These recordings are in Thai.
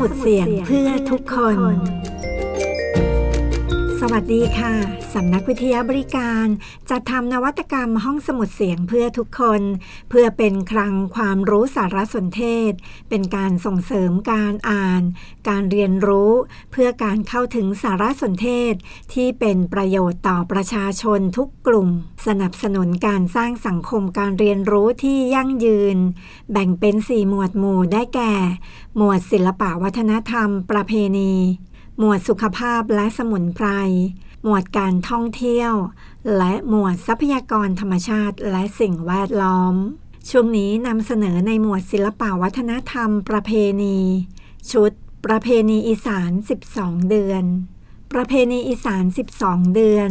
มุดเสียงเพื่อทุกคน สวัสดีค่ะ สำนักวิทยาบริการจะทำนวัตกรรมห้องสมุดเสียงเพื่อทุกคน เพื่อเป็นคลังความรู้สารสนเทศ เป็นการส่งเสริมการอ่าน การเรียนรู้ เพื่อการเข้าถึงสารสนเทศ ที่เป็นประโยชน์ต่อประชาชนทุกกลุ่ม สนับสนุนการสร้างสังคมการเรียนรู้ที่ยั่งยืน แบ่งเป็น 4 หมวดหมู่ได้แก่ หมวดศิลปะวัฒนธรรม ประเพณี หมวดสุขภาพและสมุนไพร หมวดการท่องเที่ยว และหมวดทรัพยากรธรรมชาติและสิ่งแวดล้อม ช่วงนี้นำเสนอในหมวดศิลปวัฒนธรรมประเพณี ชุด ประเพณีอีสาน 12 เดือน ประเพณีอีสาน 12 เดือน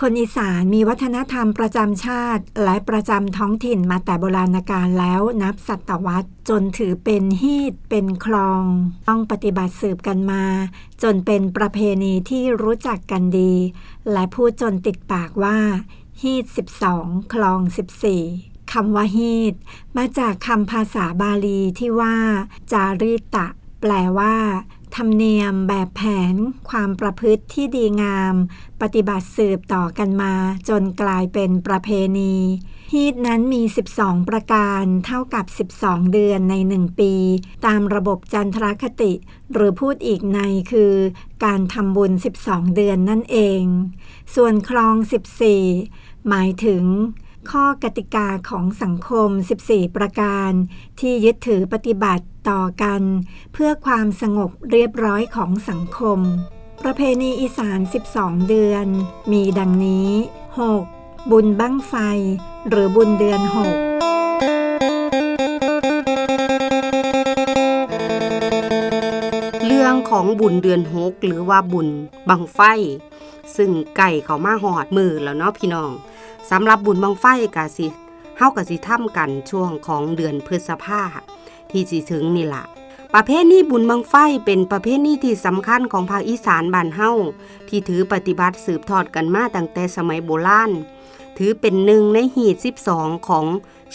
คนอีสานมีวัฒนธรรมประจำชาติ และประจำท้องถิ่นมาแต่โบราณกาลแล้วนับศตวรรษ จนถือเป็นฮีดเป็นคลอง ต้องปฏิบัติสืบกันมา จนเป็นประเพณีที่รู้จักกันดี และพูดจนติดปากว่า ฮีด 12 คลอง 14คำว่าฮีดมาจากคำภาษาบาลีที่ว่า จาริตะ แปลว่า ธรรมเนียมแบบแผนความประพฤติที่ดีงาม ปฏิบัติสืบต่อกันมาจนกลายเป็นประเพณีฮีตนั้นมี 12 ประการเท่ากับ 12 เดือนใน 1 ปี ตามระบบจันทรคติ หรือพูดอีกในคือ การทำบุญ 12 เดือนนั่นเอง ส่วนคลอง 14 หมายถึง ข้อกติกาของสังคม 14 ประการ ที่ยึดถือปฏิบัติต่อกัน เพื่อความสงบเรียบร้อยของสังคม ประเพณีอีสาน 12 เดือน มีดังนี้ 6. บุญบั้งไฟ หรือบุญเดือน6เรื่องของบุญเดือนหกหรือว่าบุญบังไฟ ซึ่งไก่เขามาหอดมือแล้วเนาะพี่น้อง สำหรับบุญบังไฟกะสิเฮากะสิทำกันช่วงของเดือนพฤษภาที่สิถึงนี่ละประเภทนี้บุญบังไฟเป็นประเภทนี้ที่สำคัญของภาคอีสานบ้านเฮาที่ถือปฏิบัติสืบทอดกันมาตั้งแต่สมัยโบราณถือเป็นหนึ่งในหีด12 ของ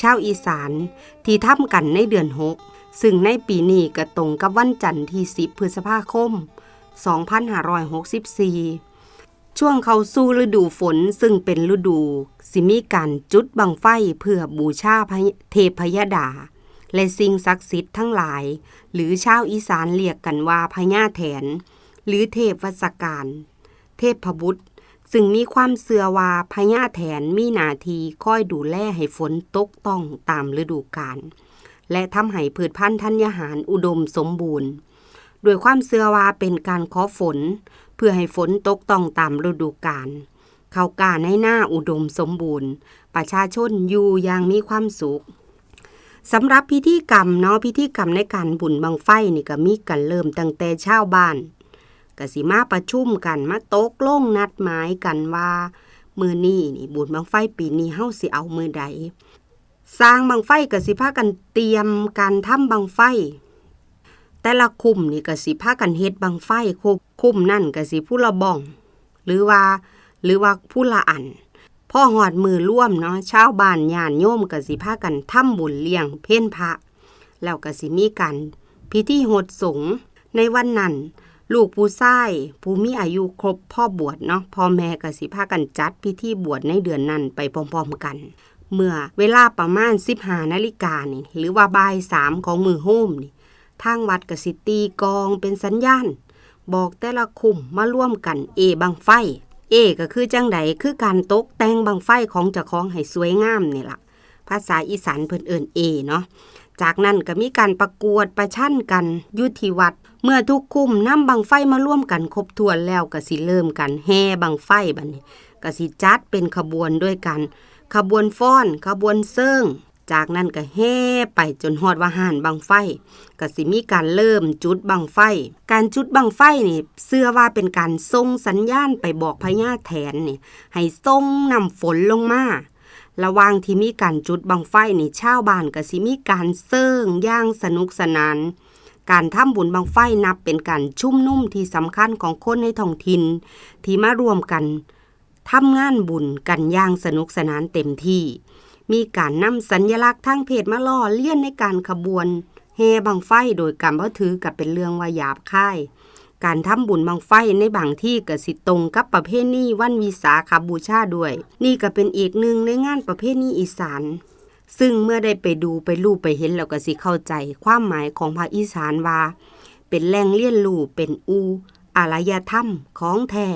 ชาวอีสาน ที่ทำกันในเดือนหกซึ่งในปีนี้ก็ตรงกับวันจันทร์ที่ 10 พฤษภาคม 2564 ช่วงเข้าสู่ฤดูฝนซึ่งเป็นฤดู สิมีการจุดบังไฟเพื่อบูชาเทพยดา และสิ่งศักดิ์สิทธิ์ทั้งหลาย หรือชาวอีสานเรียกกันว่าพญาแถน หรือเทพวสการ เทพบุตรซึ่งมีความเสื่อว่าพญาแถนมีหนาทีคอยดูแลให้ฝนตกต้องตามฤดูกาลและทำให้พืชพันธุ์ธัญญาหารอุดมสมบูรณ์ โดยความเสื่อว่าเป็นการขอฝน เพื่อให้ฝนตกต้องตามฤดูกาลเขากาในหน้าอุดมสมบูรณ์ ประชาชนอยู่อย่างมีความสุขสำหรับพิธีกรรมเนาะพิธีกรรมในการบุญบังไฟนี่ก็มีกันเริ่มตั้งแต่ชาวบ้านกสิมาประชุมกันมาตกลงนัดหมายกันว่ามือนี้นี่บุญบังไฟปีนี้เฮาสิเอามือใดสร้างบังไฟกสิพากันเตรียมการทำบังไฟ แต่ละคุมนี่ก็สิพากันเฮ็ดบังไฟคุมคุมนั่นก็สิผู้ละบอง หรือว่า หรือว่าผู้ละอันพ่อหอดมือร่วมเนาะชาวบ้านญาติโยมก็สิพากันทำบุญเลี้ยงเพ่นพระ แล้วก็สิมีการพิธีโหดสงในวันนั้น ลูกผู้ชายผู้มีอายุครบพ่อบวชเนาะพ่อแม่ก็สิพากันจัดพิธีบวชในเดือนนั้นไปพร้อมๆกัน เมื่อเวลาประมาณ15นาฬิกานี่หรือว่าบ่ายสามของมือโฮมนี่ ทางวัดกสิตีกองเป็นสัญญาณ บอกแต่ละคุมมาร่วมกันเอบังไฟ เอก็คือจังใดคือการตกแต่งบังไฟของเจ้าของให้สวยงามนี่ล่ะ ภาษาอีสานเพิ่นเอิ้นเอเนาะจากนั้นก็มีการประกวดประชันกันยุที่วัด เมื่อทุกคุมนำบังไฟมาร่วมกันครบถ้วนแล้วก็สิเริ่มกันแห่บังไฟบัดนี้ก็สิจัดเป็นขบวนด้วยกัน ขบวนฟ้อน ขบวนเซิง จากนั้นก็แห่ไปจนฮอดว่าหานบังไฟก็สิมีการเริ่มจุดบังไฟ การจุดบังไฟนี่เชื่อว่าเป็นการส่งสัญญาณไปบอกพญาแถนนี่ให้ส่งนำฝนลงมาระว่างที่มีการจุดบังไฟนี่ชาวบ้านก็สิมีการเซิงย่างสนุกสนาน การทำบุญบังไฟนับเป็นการชุ่มนุ่มที่สำคัญของคนในท้องถิ่นที่มารวมกันทำงานบุญกันย่างสนุกสนานเต็มที่ มีการนำสัญญลักษณ์ทางเพศมาล่อเลี่ยนในการขบวนแห่บังไฟโดยการบ่ถือกับเป็นเรื่องว่าหยาบคาย การทำบุญบังไฟในบางที่ก็สิตรงกับประเพณีวันวิสาขบูชาด้วย นี่ก็เป็นอีกหนึ่งในงานประเพณีอีสานซึ่งเมื่อได้ไปดูไปรูปไปเห็นแล้วก็สิเข้าใจ ความหมายของภาคอีสานว่า เป็นแหล่งเลี้ยนรู้เป็นอูอารยธรรมของแท้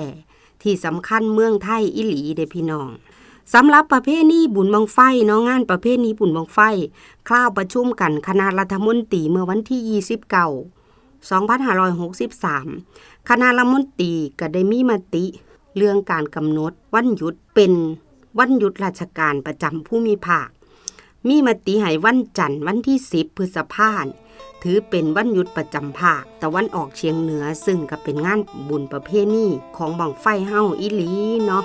ที่สำคัญเมืองไทยอิหลีเดพี่น้อง สำหรับประเพณีบุญบังไฟเนาะงานประเพณีบุญบังไฟคราวประชุมกันคณะรัฐมนตรีเมื่อวันที่ 29 2563 คณะรัฐมนตรีก็ได้มีมติ เรื่องการกำหนดวันหยุดเป็นวันหยุดราชการประจำผู้มีภาค มีมติให้วันจันทร์วันที่ 10 พฤษภาคมถือเป็นวันหยุดประจำภาคตะวันออกเฉียงเหนือซึ่งก็เป็นงานบุญประเพณีของบังไฟเฮาอีลีเนาะ